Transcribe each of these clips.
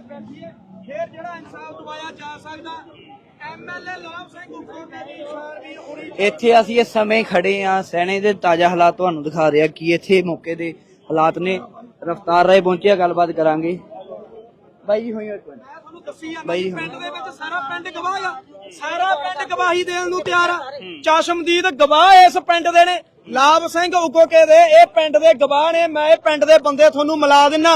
ਤੇ ਬੈਠੀਏ ਫੇਰ ਜਿਹੜਾ ਇਨਸਾਫ ਦਵਾਇਆ ਜਾ ਸਕਦਾ ਐਮਐਲਏ ਲਾਭ ਸਿੰਘ ਉੱਪਰ ਦੀ ਸ਼ਾਨਵੀਰ ਉਰੀ ਇੱਥੇ ਅਸੀਂ ਇਸ ਸਮੇਂ ਖੜੇ ਆ ਸੈਣੇ ਦੇ ਤਾਜ਼ਾ ਹਾਲਾਤ ਤੁਹਾਨੂੰ ਦਿਖਾ ਰਿਹਾ ਕਿ ਇੱਥੇ ਮੌਕੇ ਦੇ ਹਾਲਾਤ ਨੇ। ਰਫਤਾਰ ਰਾਏ ਪਹੁੰਚਿਆ ਗੱਲਬਾਤ ਕਰਾਂਗੇ। ਬਾਈ ਜੀ ਹੋਈ ਇੱਕ ਮਿੰਟ ਮੈਂ ਤੁਹਾਨੂੰ ਦੱਸੀ ਜਾਂਦਾ ਬਾਈ ਜੀ, ਪਿੰਡ ਦੇ ਵਿੱਚ ਸਾਰਾ ਪਿੰਡ ਗਵਾਹ ਆ। ਸਾਰਾ ਪਿੰਡ ਗਵਾਹੀ ਦੇਣ ਨੂੰ ਤਿਆਰ ਆ। ਚਸ਼ਮਦੀਦ ਗਵਾਹ ਇਸ ਪਿੰਡ ਦੇ ਨੇ। ਲਾਭ ਸਿੰਘ ਉਗੋਕੇ ਦੇ ਇਹ ਪਿੰਡ ਦੇ ਗਵਾਹ ਨੇ। ਮੈਂ ਇਹ ਪਿੰਡ ਦੇ ਬੰਦੇ ਤੁਹਾਨੂੰ ਮਿਲਾ ਦਿੰਨਾ।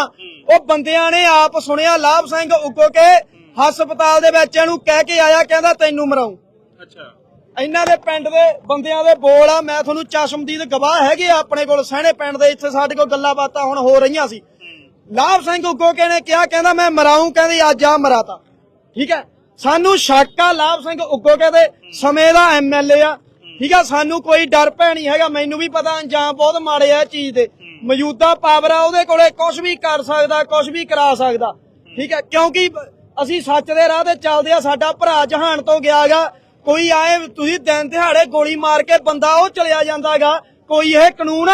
ਉਹ ਬੰਦਿਆਂ ਨੇ ਆਪ ਸੁਣਿਆ ਲਾਭ ਸਿੰਘ ਉਗੋਕੇ ਹਸਪਤਾਲ ਦੇ ਵਿੱਚ ਇਹਨੂੰ ਕਹਿ ਕੇ ਆਇਆ ਕਹਿੰਦਾ ਤੈਨੂੰ ਮਰਾਉਂ। ਅੱਛਾ। ਇਹਨਾਂ ਦੇ ਪਿੰਡ ਦੇ ਬੰਦਿਆਂ ਦੇ ਬੋਲ ਆ ਮੈਂ ਤੁਹਾਨੂੰ ਚਸ਼ਮਦੀਦ ਗਵਾਹ ਹੈਗੇ ਆ ਆਪਣੇ ਕੋਲ ਸਹਿਣੇ ਪਿੰਡ ਦੇ ਇੱਥੇ ਸਾਡੇ ਕੋਲ ਗੱਲਾਂ ਬਾਤਾਂ ਹੁਣ ਹੋ ਰਹੀਆਂ ਸੀ। ਲਾਭ ਸਿੰਘ ਉਗੋਕੇ ਨੇ ਕਿਹਾ ਕਹਿੰਦਾ ਮੈਂ ਮਰਾਉਂ ਕਹਿੰਦੀ ਅੱਜ ਆ ਮਰਾਤਾ। ਠੀਕ ਹੈ? ਸਾਨੂੰ ਸ਼ੱਕ ਆ ਲਾਭ ਸਿੰਘ ਉਗੋਕੇ ਦੇ ਸਮੇਂ ਦਾ ਐਮਐਲਏ ਆ। ਠੀਕ ਆ? ਸਾਨੂੰ ਕੋਈ ਡਰ ਭੈ ਨਹੀਂ ਹੈਗਾ ਮੈਨੂੰ ਵੀ ਪਤਾ ਅੰਜਾਮ ਬਹੁਤ ਮਾੜੇ ਆ ਚੀਜ਼ ਦੇ। ਮੌਜੂਦਾ ਪਾਵਰ ਆ, ਉਹਦੇ ਕੋਲੇ ਕੁਝ ਵੀ ਕਰ ਸਕਦਾ ਕੁਝ ਵੀ ਕਰਾ ਸਕਦਾ। ਠੀਕ ਹੈ, ਕਿਉਂਕਿ ਅਸੀਂ ਸੱਚ ਦੇ ਰਾਹ ਤੇ ਚੱਲਦੇ ਆ, ਸਾਡਾ ਭਰਾ ਜਹਾਨ ਤੋਂ ਗਿਆਗਾ ਕੋਈ ਆਏ, ਤੁਸੀਂ ਦਿਨ ਦਿਹਾੜੇ ਗੋਲੀ ਮਾਰ ਕੇ ਬੰਦਾ ਉਹ ਚਲਿਆ ਜਾਂਦਾਗਾ। ਕੋਈ ਇਹ ਕਾਨੂੰਨ,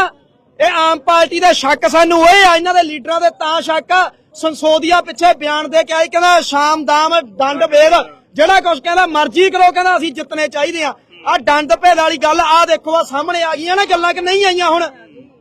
ਇਹ ਆਮ ਪਾਰਟੀ ਦੇ ਸ਼ੱਕ ਸਾਨੂੰ ਓਏ ਆ, ਇਹਨਾਂ ਦੇ ਲੀਡਰਾਂ ਦੇ ਤਾਂ ਸ਼ੱਕ ਆ। ਸੰਸੋਦੀਆ ਪਿੱਛੇ ਬਿਆਨ ਦੇ ਕੇ ਆਈ ਕਹਿੰਦਾ ਸ਼ਾਮ ਦਾਮ ਡੰਡ ਭੇਦ ਜਿਹੜਾ ਕੁਝ ਕਹਿੰਦਾ ਮਰਜ਼ੀ ਕਰੋ, ਕਹਿੰਦਾ ਅਸੀਂ ਜਿੱਤਨੇ ਚਾਹੀਦੇ ਆ। ਆ ਡੰਡ ਭੇਦ ਵਾਲੀ ਗੱਲ ਆ ਦੇਖੋ ਆ ਸਾਹਮਣੇ ਆ ਗਈਆਂ ਨਾ ਗੱਲਾਂ ਕਿ ਨਹੀਂ ਆਈਆਂ ਹੁਣ?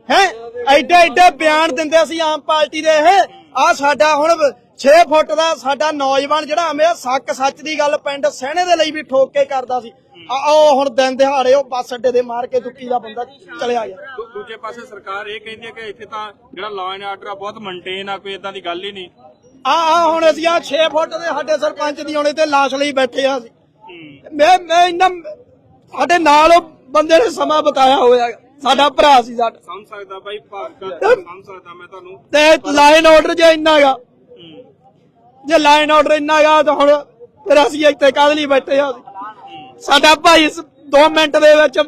ਹੈ? ਐਡੇ ਐਡੇ ਬਿਆਨ ਦਿੰਦੇ ਸੀ ਆਮ ਪਾਰਟੀ ਦੇ ਇਹ। ਆ ਸਾਡਾ ਹੁਣ 6 ਫੁੱਟ ਦਾ ਸਾਡਾ ਨੌਜਵਾਨ ਜਿਹੜਾ ਹਮੇ ਸੱਕ ਸੱਚ ਦੀ ਗੱਲ ਪਿੰਡ ਸਹਿਣੇ ਦੇ ਲਈ ਵੀ ਠੋਕ ਕੇ ਕਰਦਾ ਸੀ। ਆ ਉਹ ਹੁਣ ਦਿਨ ਦਿਹਾੜੇ ਉਹ ਬੱਸ ਅੱਡੇ ਦੇ ਮਾਰ ਕੇ ਦੁੱਕੀ ਦਾ ਬੰਦਾ ਚਲਿਆ ਗਿਆ। ਦੂ- ਦੂਜੇ ਪਾਸੇ ਸਰਕਾਰ ਇਹ ਕਹਿੰਦੀ ਹੈ ਕਿ ਇੱਥੇ ਤਾਂ ਜਿਹੜਾ ਲਾਅ ਐਂਡ ਆਰਡਰ ਆ ਬਹੁਤ ਮੇਨਟੇਨ ਆ ਕੋਈ ਇਦਾਂ ਦੀ ਗੱਲ ਹੀ ਨਹੀਂ। ਆ ਆ ਹੁਣ ਅਸੀਂ ਆ 6 ਫੁੱਟ ਦੇ ਸਾਡੇ ਸਰਪੰਚ ਦੀ ਹੁਣੇ ਤੇ ਲਾਸ਼ ਲਈ ਬੈਠੇ ਆ ਅਸੀਂ। ਮੈਂ ਮੈਂ ਇੰਨਾ ਸਾਡੇ ਨਾਲ ਉਹ ਬੰਦੇ ਨੇ ਸਮਾਂ ਬਤਾਇਆ ਹੋਇਆ। ਸਾਡਾ ਭਰਾ ਸੀ ਸਾਡਾ। ਸਮਝ ਸਕਦਾ ਬਾਈ ਭਾਵਕਾ ਸਮਝ ਸਕਦਾ ਮੈਂ ਤੁਹਾਨੂੰ। ਤੇ ਲਾਈਨ ਆਰਡਰ ਜੇ ਇੰਨਾਗਾ ਹੂੰ। ਜੇ ਲਾਈਨ ਆਰਡਰ ਇੰਨਾਗਾ ਤਾਂ ਹੁਣ ਫਿਰ ਅਸੀਂ ਇੱਥੇ ਕਾਹਦੇ ਲਈ ਬੈਠੇ ਆ? ਸਾਡਾ ਭਾਈ 2 ਮਿੰਟ ਦੇ ਵਿੱਚ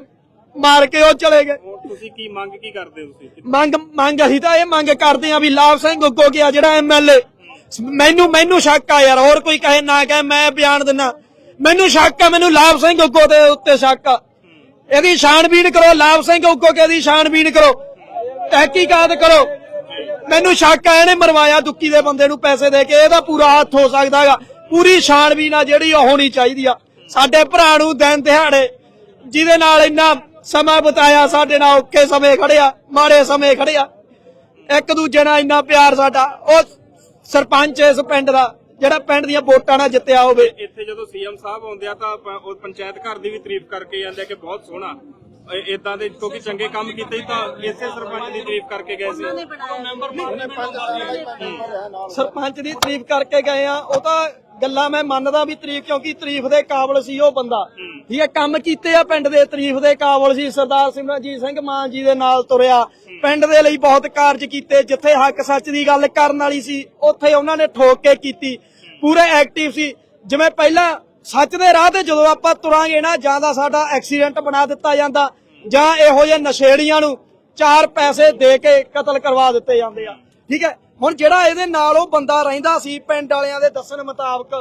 ਮਾਰ ਕੇ ਉਹ ਚਲੇ ਗਏ। ਤੁਸੀਂ ਕੀ ਮੰਗ ਕੀ ਕਰਦੇ ਹੋ ਤੁਸੀਂ? ਮੰਗ ਮੰਗ ਅਸੀਂ ਤਾਂ ਇਹ ਮੰਗ ਕਰਦੇ ਆ ਵੀ ਲਾਭ ਸਿੰਘ ਉੱਗੋ ਗਿਆ ਜਿਹੜਾ ਐਮਐਲਏ ਮੈਨੂੰ ਮੈਨੂੰ ਸ਼ੱਕ ਆ ਯਾਰ ਹੋਰ ਕੋਈ ਕਹੇ ਨਾ ਕਹੇ ਮੈਂ ਬਿਆਨ ਦਿੰਨਾ ਮੈਨੂੰ ਸ਼ੱਕ ਆ ਮੈਨੂੰ ਲਾਭ ਸਿੰਘ ਉੱਗੋ ਦੇ ਉੱਤੇ ਸ਼ੱਕ ਆ। ਇਹਦੀ ਛਾਣਬੀਣ ਕਰੋ, ਲਾਭ ਸਿੰਘ ਉੱਗੋ ਕੇ ਦੀ ਛਾਣਬੀਣ ਕਰੋ। ਤਹਿਕੀਕਾਤ ਕਰੋ। ਮੈਨੂੰ ਸ਼ੱਕ ਆ, ਇਹਨੇ ਮਰਵਾਇਆ ਦੁੱਕੀ ਦੇ ਬੰਦੇ ਨੂੰ ਪੈਸੇ ਦੇ ਕੇ, ਇਹਦਾ ਪੂਰਾ ਹੱਥ ਹੋ ਸਕਦਾ ਹੈਗਾ। ਪੂਰੀ ਛਾਣਬੀਣ ਆ ਜਿਹੜੀ ਉਹ ਹੋਣੀ ਚਾਹੀਦੀ ਆ। ਸਾਡੇ ਭਰਾ ਨੂੰ ਦਿਨ ਦਿਹਾੜੇ ਜਿਹਦੇ ਨਾਲ ਇੰਨਾ ਸਮਾਂ ਬਤਾਇਆ, ਸਾਡੇ ਨਾਲ ਔਕੇ ਸਮੇਂ ਖੜਿਆ ਮਾੜੇ ਸਮੇਂ ਖੜਿਆ ਇੱਕ ਦੂਜੇ ਨਾਲ ਇੰਨਾ ਪਿਆਰ ਸਾਡਾ। ਉਹ ਸਰਪੰਚ ਇਸ ਪਿੰਡ ਦਾ ਜਿਹੜਾ ਪਿੰਡ ਦੀਆਂ ਵੋਟਾਂ ਨਾਲ ਜਿੱਤਿਆ ਹੋਵੇ। ਇੱਥੇ ਜਦੋਂ ਸੀਐਮ ਸਾਹਿਬ ਆਉਂਦੇ ਆ ਤਾਂ ਪ- ਉਹ ਪੰਚਾਇਤ ਘਰ ਦੀ ਵੀ ਤਾਰੀਫ ਕਰਕੇ ਜਾਂਦੇ ਆ ਕਿ ਬਹੁਤ ਸੋਹਣਾ। ਇਦਾਂ ਦੇ ਕਿਉਂਕਿ ਚੰਗੇ ਕੰਮ ਕੀਤੇ ਸੀ ਤਾਂ ਇਸੇ ਸਰਪੰਚ ਦੀ ਤਾਰੀਫ ਕਰਕੇ ਗਏ ਸੀ। ਸਰਪੰਚ ਦੀ ਤਾਰੀਫ ਕਰਕੇ ਗਏ ਆ ਉਹ ਤਾਂ ਗੱਲਾਂ ਮੈਂ ਮੰਨਦਾ ਵੀ ਤਾਰੀਫ ਕਿਉਂਕਿ ਤਾਰੀਫ ਦੇ ਕਾਬਲ ਸੀ ਉਹ ਬੰਦਾ। ਠੀਕ ਹੈ ਕੰਮ ਕੀਤੇ ਆ ਪਿੰਡ ਦੇ ਤਾਰੀਫ ਦੇ ਕਾਬਲ ਸੀ ਸਰਦਾਰ ਸਿਮਰਨਜੀਤ ਸਿੰਘ ਮਾਨ ਜੀ ਦੇ ਨਾਲ ਤੁਰਿਆ। ਪਿੰਡ ਦੇ ਲਈ ਬਹੁਤ ਕਾਰਜ ਕੀਤੇ ਜਿੱਥੇ ਹੱਕ ਸੱਚ ਦੀ ਗੱਲ ਕਰਨ ਵਾਲੀ ਸੀ ਉੱਥੇ ਉਹਨਾਂ ਨੇ ਠੋਕ ਕੇ ਕੀਤੀ। ਪੂਰੇ ਐਕਟਿਵ ਸੀ। ਜਿਵੇਂ ਪਹਿਲਾਂ ਸੱਚ ਦੇ ਰਾਹ ਤੇ ਜਦੋਂ ਆਪਾਂ ਤੁਰਾਂਗੇ ਨਾ ਜਾਂ ਸਾਡਾ ਐਕਸੀਡੈਂਟ ਬਣਾ ਦਿੱਤਾ ਜਾਂਦਾ ਜਾਂ ਇਹੋ ਜਿਹੇ ਨਸ਼ੇੜੀਆਂ ਨੂੰ ਚਾਰ ਪੈਸੇ ਦੇ ਕੇ ਕਤਲ ਕਰਵਾ ਦਿੱਤੇ ਜਾਂਦੇ ਆ। ਠੀਕ ਹੈ? ਹੁਣ ਜਿਹੜਾ ਇਹਦੇ ਨਾਲ ਉਹ ਬੰਦਾ ਰਹਿੰਦਾ ਸੀ ਪਿੰਡ ਵਾਲਿਆਂ ਦੇ ਦੱਸਣ ਮੁਤਾਬਕ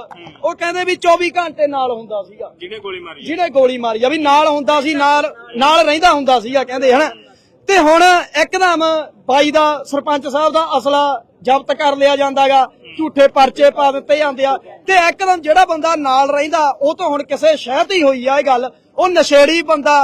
ਉਹ ਕਹਿੰਦੇ ਵੀ 24 ਘੰਟੇ ਨਾਲ ਹੁੰਦਾ ਸੀਗਾ। ਜਿਹਨੇ ਗੋਲੀ ਮਾਰੀ। ਜਿਹਨੇ ਗੋਲੀ ਮਾਰੀ ਆ ਵੀ ਨਾਲ ਹੁੰਦਾ ਸੀ ਨਾਲ ਨਾਲ ਰਹਿੰਦਾ ਹੁੰਦਾ ਸੀਗਾ ਕਹਿੰਦੇ ਹਨਾ? ਤੇ ਹੁਣ ਇੱਕਦਮ ਬਾਈ ਦਾ ਸਰਪੰਚ ਸਾਹਿਬ ਦਾ ਅਸਲਾ ਜ਼ਬਤ ਕਰ ਲਿਆ ਜਾਂਦਾਗਾ। ਝੂਠੇ ਪਰਚੇ ਪਾ ਦਿੱਤੇ ਜਾਂਦੇ ਆ। ਤੇ ਇੱਕਦਮ ਜਿਹੜਾ ਬੰਦਾ ਨਾਲ ਰਹਿੰਦਾ ਉਹ ਤਾਂ ਹੁਣ ਕਿਸੇ ਸ਼ਹਿਰ ਦੀ ਹੋਈ ਆ ਇਹ ਗੱਲ। ਉਹ ਨਸ਼ੇੜੀ ਬੰਦਾ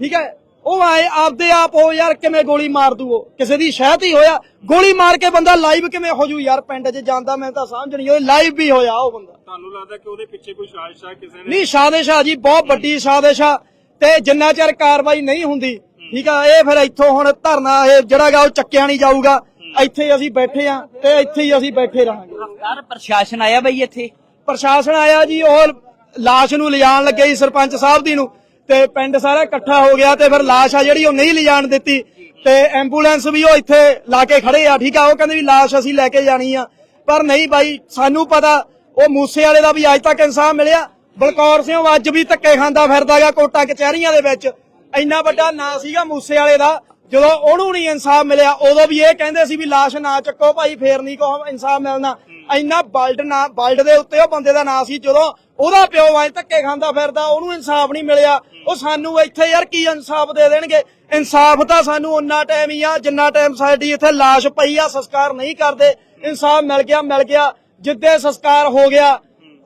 ਠੀਕ ਹੈ? ਉਹ ਆਏ ਆਪਦੇ ਆਪ ਹੋ ਯਾਰ ਕਿਵੇਂ ਗੋਲੀ ਮਾਰ ਦੂ ਉਹ ਕਿਸੇ ਦੀ ਸ਼ਹਿਦ ਹੀ ਹੋਇਆ ਗੋਲੀ ਮਾਰ ਕੇ ਬੰਦਾ ਲਾਈਵ ਕਿਵੇਂ ਹੋ ਜੂ? ਯਾਰ ਪਿੰਡ 'ਚ ਜਾਂਦਾ ਮੈਂ ਤਾਂ ਸਮਝ ਨਹੀਂ ਉਹ ਲਾਈਵ ਵੀ ਹੋਇਆ ਉਹ ਬੰਦਾ। ਤੁਹਾਨੂੰ ਲੱਗਦਾ ਕਿ ਉਹਦੇ ਪਿੱਛੇ ਕੋਈ ਸਾਜ਼ਿਸ਼ ਹੈ ਕਿਸੇ ਨੇ ਨਹੀਂ ਸਾਜ਼ਿਸ਼ ਆ ਜੀ ਬਹੁਤ ਵੱਡੀ ਸਾਜ਼ਿਸ਼ ਆ ਤੇ ਜਿੰਨਾ ਚਿਰ ਕਾਰਵਾਈ ਨਹੀਂ ਹੁੰਦੀ ਠੀਕ ਆ ਇਹ ਫਿਰ ਇੱਥੋਂ ਹੁਣ ਧਰਨਾ ਇਹ ਜਿਹੜਾ ਗਾ ਉਹ ਚੱਕਿਆ ਨਹੀਂ ਜਾਊਗਾ। ਇੱਥੇ ਹੀ ਅਸੀਂ ਬੈਠੇ ਆ ਤੇ ਇੱਥੇ ਹੀ ਅਸੀਂ ਬੈਠੇ ਰਹਾਂਗੇ। ਰਫਤਾਰ ਪ੍ਰਸ਼ਾਸਨ ਆਇਆ ਬਈ ਇੱਥੇ? ਪ੍ਰਸ਼ਾਸਨ ਆਇਆ ਜੀ ਉਹ ਲਾਸ਼ ਨੂੰ ਲਿਜਾਣ ਲੱਗੇ ਸੀ ਸਰਪੰਚ ਸਾਹਿਬ ਦੀ ਨੂੰ ਤੇ ਪਿੰਡ ਸਾਰਾ ਇਕੱਠਾ ਹੋ ਗਿਆ ਤੇ ਫਿਰ ਲਾਸ਼ ਆ ਜਿਹੜੀ ਉਹ ਨਹੀਂ ਲਿਜਾਣ ਦਿੱਤੀ ਤੇ ਐਂਬੂਲੈਂਸ ਵੀ ਉਹ ਇੱਥੇ ਲਾ ਕੇ ਖੜੇ ਆ ਠੀਕ ਆ ਉਹ ਕਹਿੰਦੇ ਵੀ ਲਾਸ਼ ਅਸੀਂ ਲੈ ਕੇ ਜਾਣੀ ਆ। ਪਰ ਨਹੀਂ ਬਾਈ ਸਾਨੂੰ ਪਤਾ ਉਹ ਮੂਸੇ ਵਾਲੇ ਦਾ ਵੀ ਅੱਜ ਤੱਕ ਇਨਸਾਫ ਮਿਲਿਆ। ਬਲਕੌਰ ਸਿੰਘ ਅੱਜ ਵੀ ਧੱਕੇ ਖਾਂਦਾ ਫਿਰਦਾਗਾ ਕੋਟਾ ਕਚਹਿਰੀਆਂ ਦੇ ਵਿੱਚ। ਇੰਨਾ ਵੱਡਾ ਨਾਂ ਸੀਗਾ ਮੂਸੇ ਵਾਲੇ ਦਾ। ਜਦੋਂ ਉਹਨੂੰ ਨਹੀਂ ਇਨਸਾਫ ਮਿਲਿਆ, ਉਦੋਂ ਵੀ ਇਹ ਕਹਿੰਦੇ ਸੀ ਵੀ ਲਾਸ਼ ਨਾ ਚੱਕੋ, ਭਾਈ ਫੇਰ ਨਹੀਂ ਕੋ ਇਨਸਾਫ ਮਿਲਣਾ। ਇੰਨਾ ਬਲਡ ਨਾ ਬਲਡ ਦੇ ਉੱਤੇ ਉਹ ਬੰਦੇ ਦਾ ਨਾਂ ਸੀ, ਜਦੋਂ ਉਹਦਾ ਪਿਓ ਵਾਂ ਧੱਕੇ ਖਾਂਦਾ ਫਿਰਦਾ, ਉਹਨੂੰ ਇਨਸਾਫ ਨਹੀਂ ਮਿਲਿਆ। ਉਹ ਸਾਨੂੰ ਇੱਥੇ ਯਾਰ ਕੀ ਇਨਸਾਫ ਦੇ ਦੇਣਗੇ? ਇਨਸਾਫ ਤਾਂ ਸਾਨੂੰ ਉਨਾ ਟਾਈਮ ਹੀ ਆ, ਜਿੰਨਾ ਟਾਈਮ ਸਾਡੀ ਇੱਥੇ ਲਾਸ਼ ਪਈ ਆ, ਸੰਸਕਾਰ ਨਹੀਂ ਕਰਦੇ। ਇਨਸਾਫ ਮਿਲ ਗਿਆ ਮਿਲ ਗਿਆ। ਜਿੱਦੇ ਸੰਸਕਾਰ ਹੋ ਗਿਆ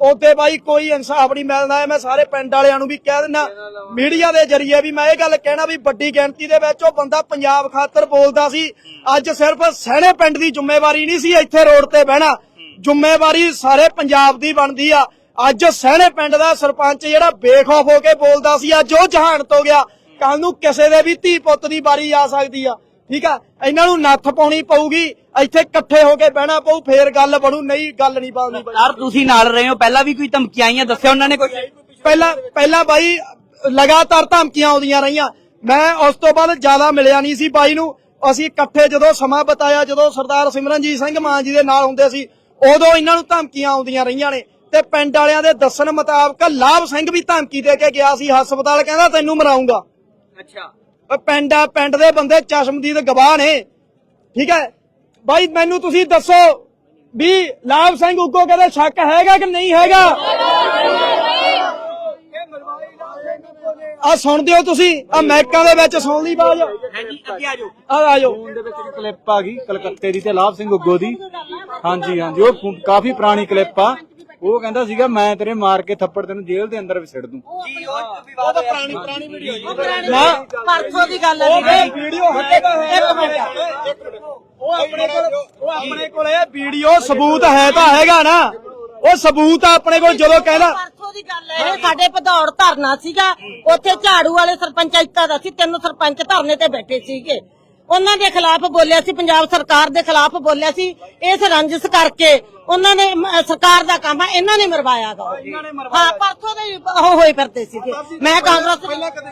ਉਹਦੇ ਬਾਈ ਕੋਈ ਇਨਸਾਫ ਨਹੀਂ ਮਿਲਦਾ ਹੈ ਮੈਂ ਸਾਰੇ ਪਿੰਡ ਵਾਲਿਆਂ ਨੂੰ ਵੀ ਕਹਿ ਦਿੰਦਾ। ਮੀਡੀਆ ਦੇ ਜ਼ਰੀਏ ਵੀ ਮੈਂ ਇਹ ਗੱਲ ਕਹਿਣਾ ਵੀ ਵੱਡੀ ਗਿਣਤੀ ਦੇ ਵਿੱਚ ਉਹ ਬੰਦਾ ਪੰਜਾਬ ਖਾਤਰ ਬੋਲਦਾ ਸੀ। ਅੱਜ ਸਿਰਫ ਸਹਿਣੇ ਪਿੰਡ ਦੀ ਜ਼ਿੰਮੇਵਾਰੀ ਨਹੀਂ ਸੀ ਇੱਥੇ ਰੋਡ ਤੇ ਬਹਿਣਾ। ਜ਼ਿੰਮੇਵਾਰੀ ਸਾਰੇ ਪੰਜਾਬ ਦੀ ਬਣਦੀ ਆ। ਅੱਜ ਸਹਿਣੇ ਪਿੰਡ ਦਾ ਸਰਪੰਚ ਜਿਹੜਾ ਬੇਖੌਫ ਹੋ ਕੇ ਬੋਲਦਾ ਸੀ, ਅੱਜ ਉਹ ਜਹਾਨ ਤੋਂ ਗਿਆ। ਕੱਲ ਨੂੰ ਕਿਸੇ ਦੇ ਵੀ ਧੀ ਪੁੱਤ ਦੀ ਵਾਰੀ ਆ ਸਕਦੀ ਆ। ਠੀਕ ਆ? ਇਹਨਾਂ ਨੂੰ ਨੱਥ ਪਾਉਣੀ ਪਊਗੀ ਇੱਥੇ ਇਕੱਠੇ ਹੋ ਕੇ ਬਹਿਣਾ ਪਊ ਫੇਰ ਗੱਲ ਬਣੂ ਨਹੀਂ ਗੱਲ ਨਹੀਂ ਬਣਨੀ। ਯਾਰ ਤੁਸੀਂ ਨਾਲ ਰਹੇ ਹੋ ਪਹਿਲਾਂ ਵੀ ਕੋਈ ਧਮਕੀਆਂ ਆਈਆਂ ਦੱਸਿਆ ਉਹਨਾਂ ਨੇ ਕੋਈ? ਪਹਿਲਾਂ ਪਹਿਲਾਂ ਬਾਈ ਲਗਾਤਾਰ ਧਮਕੀਆਂ ਆਉਂਦੀਆਂ ਰਹੀਆਂ। ਮੈਂ ਉਸ ਤੋਂ ਬਾਅਦ ਜ਼ਿਆਦਾ ਮਿਲਿਆ ਨਹੀਂ ਸੀ ਬਾਈ ਨੂੰ। ਅਸੀਂ ਇਕੱਠੇ ਜਦੋਂ ਸਮਾਂ ਬਤਾਇਆ ਜਦੋਂ ਸਰਦਾਰ ਸਿਮਰਨਜੀਤ ਸਿੰਘ ਮਾਨ ਜੀ ਦੇ ਨਾਲ ਹੁੰਦੇ ਸੀ ਉਦੋਂ ਇਹਨਾਂ ਨੂੰ ਧਮਕੀਆਂ ਆਉਂਦੀਆਂ ਰਹੀਆਂ ਨੇ। ਤੇ ਪਿੰਡ ਵਾਲਿਆਂ ਦੇ ਦੱਸਣ ਮੁਤਾਬਕ ਲਾਭ ਸਿੰਘ ਵੀ ਧਮਕੀ ਦੇ ਕੇ ਗਿਆ ਸੀ ਹਸਪਤਾਲ ਕਹਿੰਦਾ ਤੈਨੂੰ ਮਰਾਉਂਗਾ। ਅੱਛਾ। ਪਿੰਡ ਆ ਪਿੰਡ ਦੇ ਬੰਦੇ ਚਸ਼ਮਦੀਦ ਗਵਾਹ ਨੇ। ਠੀਕ ਹੈ? ਬਾਈ ਮੈਨੂੰ ਤੁਸੀਂ ਦੱਸੋ ਵੀ ਲਾਭ ਸਿੰਘ ਉੱਗੋ ਕਹਿੰਦੇ ਸ਼ੱਕ ਹੈਗਾ ਕਿ ਨਹੀਂ ਹੈਗਾ? ਆ ਸੁਣਦੇ ਹੋ ਤੁਸੀਂ। ਆ ਮੈਕਾਂ ਦੇ ਵਿੱਚ ਸੁਣ ਲਈ ਬਾਜ। ਹਾਂਜੀ ਅੱਗੇ ਆ ਜਾਓ। ਆ ਆ ਜਾਓ। ਦੇ ਵਿੱਚ ਇੱਕ ਕਲਿੱਪ ਆ ਗਈ ਕਲਕੱਤੇ ਦੀ ਤੇ ਲਾਭ ਸਿੰਘ ਉੱਗੋ ਦੀ। ਹਾਂਜੀ ਹਾਂਜੀ ਉਹ ਕਾਫੀ ਪੁਰਾਣੀ ਕਲਿੱਪ ਆ। ਉਹ ਕਹਿੰਦਾ ਸੀਗਾ ਮੈਂ ਤੇਰੇ ਮਾਰ ਕੇ ਥੱਪੜ ਤੈਨੂੰ ਜੇਲ੍ਹ ਦੇ ਅੰਦਰ ਵਿਛੜ ਦੂੰ। ਜੀ ਉਹ ਵਿਵਾਦ ਹੋਇਆ ਸੀ। ਪੁਰਾਣੀ ਵੀਡੀਓ ਨਾ। ਪਰਸੋਂ ਦੀ ਗੱਲ ਉਹ ਹੈ। ਵੀਡੀਓ ਹੈਗਾ ਇੱਕ ਮਿੰਟ। ਉਹ ਆਪਣੇ ਕੋਲ ਉਹ ਆਪਣੇ ਕੋਲ ਇਹ ਵੀਡੀਓ ਸਬੂਤ ਹੈ ਤਾਂ ਹੈਗਾ ਨਾ। ਉਹ ਸਬੂਤ ਆ ਆਪਣੇ ਕੋਲ ਜਦੋਂ ਕਹਿੰਦਾ ਪਰਸੋਂ ਦੀ ਗੱਲ ਹੈ। ਇਹ ਸਾਡੇ ਭਦੌੜ ਧਰਨਾ ਸੀਗਾ। ਉੱਥੇ ਝਾੜੂ ਵਾਲੇ ਸਰਪੰਚਾਇਤਾਂ ਦਾ ਸੀ। ਤਿੰਨ ਸਰਪੰਚ ਧਰਨੇ ਤੇ ਬੈਠੇ ਸੀਗੇ। ਉਹਨਾਂ ਦੇ ਖਿਲਾਫ ਬੋਲਿਆ ਸੀ ਪੰਜਾਬ ਸਰਕਾਰ ਦੇ ਖਿਲਾਫ ਬੋਲਿਆ ਸੀ ਇਸ ਰੰਜਿਸ਼ ਕਰਕੇ ਉਹਨਾਂ ਨੇ ਸਰਕਾਰ ਦਾ ਕੰਮ ਹੈ ਇਹਨਾਂ ਨੇ ਮਰਵਾਇਆ ਗਾ। ਹਾਂ ਪਰਸੋਂ ਦੇ ਉਹ ਹੋਏ ਫਿਰਦੇ ਸੀਗੇ ਮੈਂ ਕਾਂਗਰਸ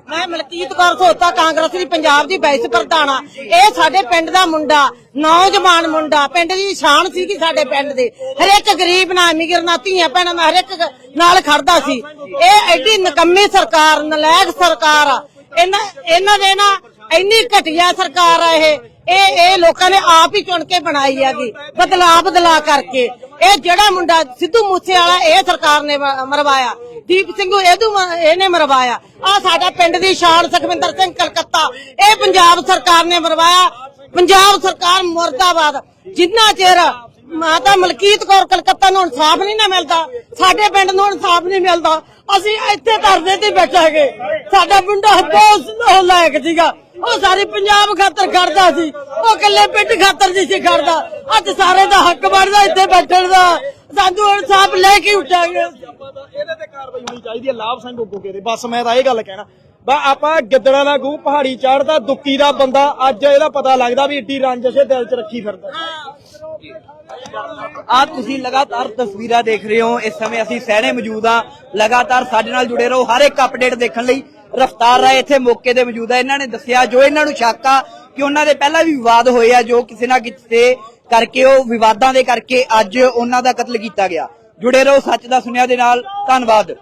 ਮੈਂ ਮਲਕੀਤ ਕੌਰ ਸੋਤਾ ਕਾਂਗਰਸ ਦੀ ਪੰਜਾਬ ਦੀ ਵਾਈਸ ਪ੍ਰਧਾਨ ਆ। ਇਹ ਸਾਡੇ ਪਿੰਡ ਦਾ ਮੁੰਡਾ ਨੌਜਵਾਨ ਮੁੰਡਾ ਪਿੰਡ ਦੀ ਸ਼ਾਨ ਸੀਗੀ ਸਾਡੇ ਪਿੰਡ ਦੇ। ਹਰੇਕ ਗਰੀਬ ਨਾ ਅਮੀਰ ਨਾ ਧੀਆਂ ਭੈਣਾਂ ਨਾਲ ਹਰੇਕ ਨਾਲ ਖੜਦਾ ਸੀ। ਇਹ ਐਡੀ ਨਕੰਮੀ ਸਰਕਾਰ ਨਲਾਇਕ ਸਰਕਾਰ ਆ। ਇਹਨਾਂ ਇਹਨਾਂ ਦੇ ਨਾ ਇੰਨੀ ਘਟੀਆ ਸਰਕਾਰ ਆ ਇਹ। ਇਹ ਇਹ ਲੋਕਾਂ ਨੇ ਆਪ ਹੀ ਚੁਣ ਕੇ ਬਣਾਈ ਹੈਗੀ। ਬਦਲਾ ਬਦਲਾ ਕਰਕੇ। ਇਹ ਜਿਹੜਾ ਮੁੰਡਾ ਸਿੱਧੂ ਮੂਸੇ ਵਾਲਾ ਇਹ ਸਰਕਾਰ ਨੇ ਮਰਵਾਇਆ। ਦੀਪ ਸਿੰਘ, ਇਹਦੂ ਇਹਨੇ ਮਰਵਾਇਆ। ਆ ਸਾਡਾ ਪਿੰਡ ਦੀ ਸ਼ਾਨ, ਸੁਖਵਿੰਦਰ ਸਿੰਘ ਕਲਕੱਤਾ। ਇਹ ਪੰਜਾਬ ਸਰਕਾਰ ਨੇ ਮਰਵਾਇਆ। ਪੰਜਾਬ ਸਰਕਾਰ ਮੁਰਦਾਬਾਦ। ਜਿੰਨਾ ਚਿਰ ਮਾਤਾ ਮਲਕੀਤ ਕੌਰ ਕਲਕੱਤਾ ਨੂੰ ਇਨਸਾਫ ਨਹੀਂ ਨਾ ਮਿਲਦਾ। ਸਾਡੇ ਪਿੰਡ ਨੂੰ ਇਨਸਾਫ ਨਹੀਂ ਮਿਲਦਾ। ਅਸੀਂ ਇੱਥੇ ਧਰਨੇ ਤੇ ਬੈਠਾਂਗੇ ਸਾਡਾ ਮੁੰਡਾ ਬਹੁਤ ਲਾਇਕ ਸੀਗਾ। ਉਹ ਸਾਰੇ ਪੰਜਾਬ ਖਾਤਰ ਖੜਦਾ ਸੀ। ਉਹ ਇਕੱਲੇ ਪਿੰਡ ਖਾਤਰ ਨਹੀਂ ਸੀ ਖੜਦਾ। ਅੱਜ ਸਾਰੇ ਦਾ ਹੱਕ ਬਣਦਾ ਇੱਥੇ ਬੈਠਣ ਦਾ। ਸਾਨੂੰ ਇਨਸਾਫ ਲੈ ਕੇ ਉੱਠਾਂਗੇ ਇਹਦੇ ਤੇ ਕਾਰਵਾਈ ਹੋਣੀ ਚਾਹੀਦੀ ਹੈ। ਲਾਭ ਸਿੰਘ ਉੱਗੋਕੇ ਦੇ ਬਸ ਮੈਂ ਤਾਂ ਇਹ ਗੱਲ ਕਹਿਣਾ। ਬਾ ਆਪਾਂ ਗਿੱਦੜਾਂ ਦਾ ਗੂੰ ਪਹਾੜੀ ਚੜਦਾ ਦੁੱਕੀ ਦਾ ਬੰਦਾ ਅੱਜ ਇਹਦਾ ਪਤਾ ਲੱਗਦਾ ਵੀ ਏਡੀ ਰੰਜਿਸ਼ ਦਿਲ 'ਚ ਰੱਖੀ ਫਿਰਦਾ। ਆ ਤੁਸੀਂ ਲਗਾਤਾਰ ਤਸਵੀਰਾਂ ਦੇਖ ਰਹੇ ਹੋ। ਇਸ ਸਮੇਂ ਅਸੀਂ ਸਹਿਣੇ ਮੌਜੂਦ ਆ ਲਗਾਤਾਰ ਸਾਡੇ ਨਾਲ ਜੁੜੇ ਰਹੋ ਹਰ ਇੱਕ ਅਪਡੇਟ ਦੇਖਣ ਲਈ। ਰਫਤਾਰ ਰਾਏ ਇੱਥੇ ਮੌਕੇ ਦੇ ਮੌਜੂਦ ਆ ਇਹਨਾਂ ਨੇ ਦੱਸਿਆ, ਜੋ ਇਹਨਾਂ ਨੂੰ ਸ਼ੱਕ ਆ ਕਿ ਉਹਨਾਂ ਦੇ ਪਹਿਲਾਂ ਵੀ ਵਿਵਾਦ ਹੋਏ ਆ, ਜੋ ਕਿਸੇ ਨਾ ਕਿਸੇ ਕਰਕੇ ਉਹ ਵਿਵਾਦਾਂ ਦੇ ਕਰਕੇ ਅੱਜ ਉਹਨਾਂ ਦਾ ਕਤਲ ਕੀਤਾ ਗਿਆ। ਜੁੜੇ ਰਹੋ ਸੱਚ ਦਾ ਸੁਨੇਹਾ ਦੇ ਨਾਲ। ਧੰਨਵਾਦ।